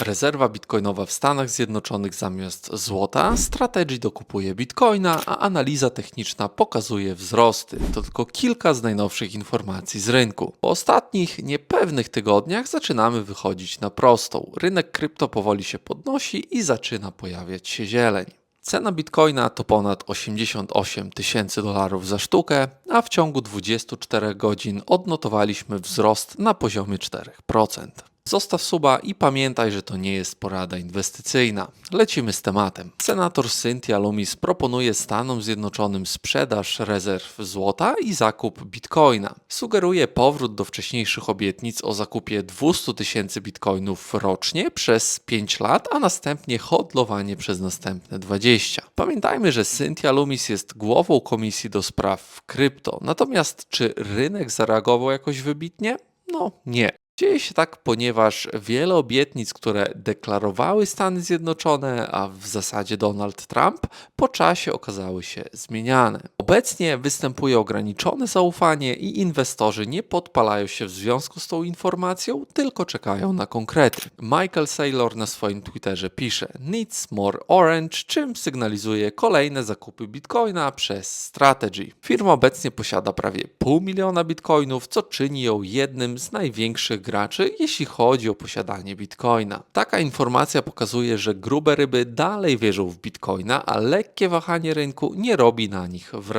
Rezerwa bitcoinowa w Stanach Zjednoczonych zamiast złota, Strategy dokupuje bitcoina, a analiza techniczna pokazuje wzrosty. To tylko kilka z najnowszych informacji z rynku. Po ostatnich niepewnych tygodniach zaczynamy wychodzić na prostą. Rynek krypto powoli się podnosi i zaczyna pojawiać się zieleń. Cena bitcoina to ponad 88 tysięcy dolarów za sztukę, a w ciągu 24 godzin odnotowaliśmy wzrost na poziomie 4%. Zostaw suba i pamiętaj, że to nie jest porada inwestycyjna. Lecimy z tematem. Senator Cynthia Lumis proponuje Stanom Zjednoczonym sprzedaż rezerw złota i zakup bitcoina. Sugeruje powrót do wcześniejszych obietnic o zakupie 200 tysięcy bitcoinów rocznie przez 5 lat, a następnie hodlowanie przez następne 20. Pamiętajmy, że Cynthia Lumis jest głową Komisji do Spraw Krypto. Natomiast czy rynek zareagował jakoś wybitnie? No nie. Dzieje się tak, ponieważ wiele obietnic, które deklarowały Stany Zjednoczone, a w zasadzie Donald Trump, po czasie okazały się zmieniane. Obecnie występuje ograniczone zaufanie i inwestorzy nie podpalają się w związku z tą informacją, tylko czekają na konkrety. Michael Saylor na swoim Twitterze pisze Needs more orange, czym sygnalizuje kolejne zakupy bitcoina przez Strategy. Firma obecnie posiada prawie pół miliona bitcoinów, co czyni ją jednym z największych graczy, jeśli chodzi o posiadanie bitcoina. Taka informacja pokazuje, że grube ryby dalej wierzą w bitcoina, a lekkie wahanie rynku nie robi na nich wrażenia,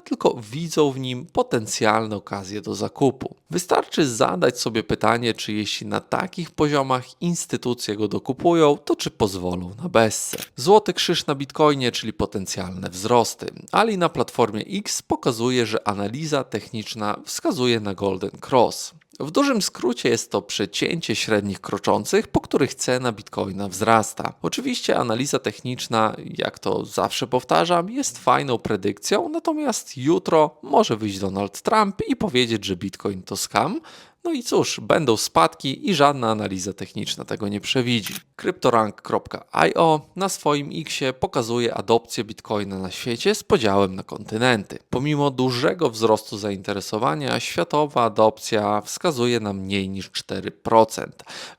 tylko widzą w nim potencjalne okazje do zakupu. Wystarczy zadać sobie pytanie, czy jeśli na takich poziomach instytucje go dokupują, to czy pozwolą na bezce. Złoty krzyż na bitcoinie, czyli potencjalne wzrosty. Ali na platformie X pokazuje, że analiza techniczna wskazuje na Golden Cross. W dużym skrócie jest to przecięcie średnich kroczących, po których cena bitcoina wzrasta. Oczywiście analiza techniczna, jak to zawsze powtarzam, jest fajną predykcją, natomiast jutro może wyjść Donald Trump i powiedzieć, że bitcoin to scam. No i cóż, będą spadki i żadna analiza techniczna tego nie przewidzi. CryptoRank.io na swoim Xie pokazuje adopcję Bitcoina na świecie z podziałem na kontynenty. Pomimo dużego wzrostu zainteresowania, światowa adopcja wskazuje na mniej niż 4%.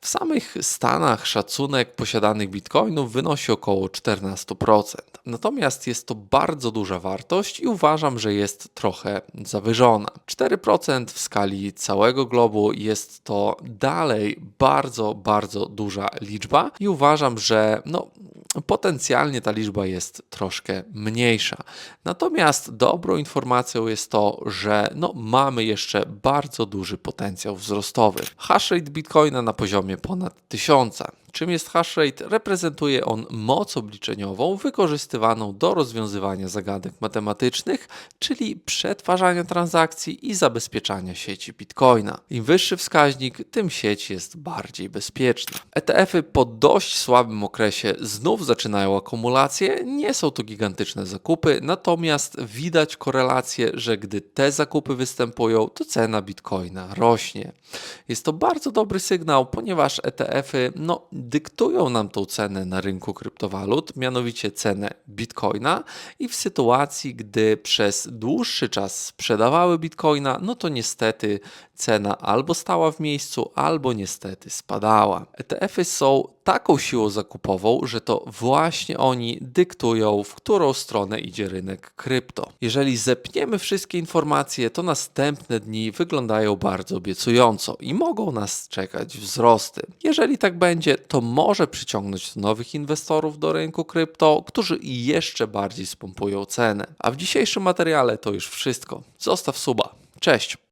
W samych Stanach szacunek posiadanych Bitcoinów wynosi około 14%. Natomiast jest to bardzo duża wartość i uważam, że jest trochę zawyżona. 4% w skali całego globu jest to dalej bardzo, bardzo duża liczba i uważam, że no, potencjalnie ta liczba jest troszkę mniejsza. Natomiast dobrą informacją jest to, że no, mamy jeszcze bardzo duży potencjał wzrostowy. Hashrate Bitcoina na poziomie ponad 1000. Czym jest hashrate? Reprezentuje on moc obliczeniową wykorzystywaną do rozwiązywania zagadek matematycznych, czyli przetwarzania transakcji i zabezpieczania sieci Bitcoina. Im wyższy wskaźnik, tym sieć jest bardziej bezpieczna. ETF-y po dość słabym okresie znów zaczynają akumulację. Nie są to gigantyczne zakupy, natomiast widać korelację, że gdy te zakupy występują, to cena Bitcoina rośnie. Jest to bardzo dobry sygnał, ponieważ ETF-y no, dyktują nam tą cenę na rynku kryptowalut, mianowicie cenę bitcoina i w sytuacji, gdy przez dłuższy czas sprzedawały bitcoina, no to niestety cena albo stała w miejscu, albo niestety spadała. ETF-y są taką siłą zakupową, że to właśnie oni dyktują, w którą stronę idzie rynek krypto. Jeżeli zepniemy wszystkie informacje, to następne dni wyglądają bardzo obiecująco i mogą nas czekać wzrosty. Jeżeli tak będzie, to może przyciągnąć nowych inwestorów do rynku krypto, którzy jeszcze bardziej spompują cenę. A w dzisiejszym materiale to już wszystko. Zostaw suba. Cześć!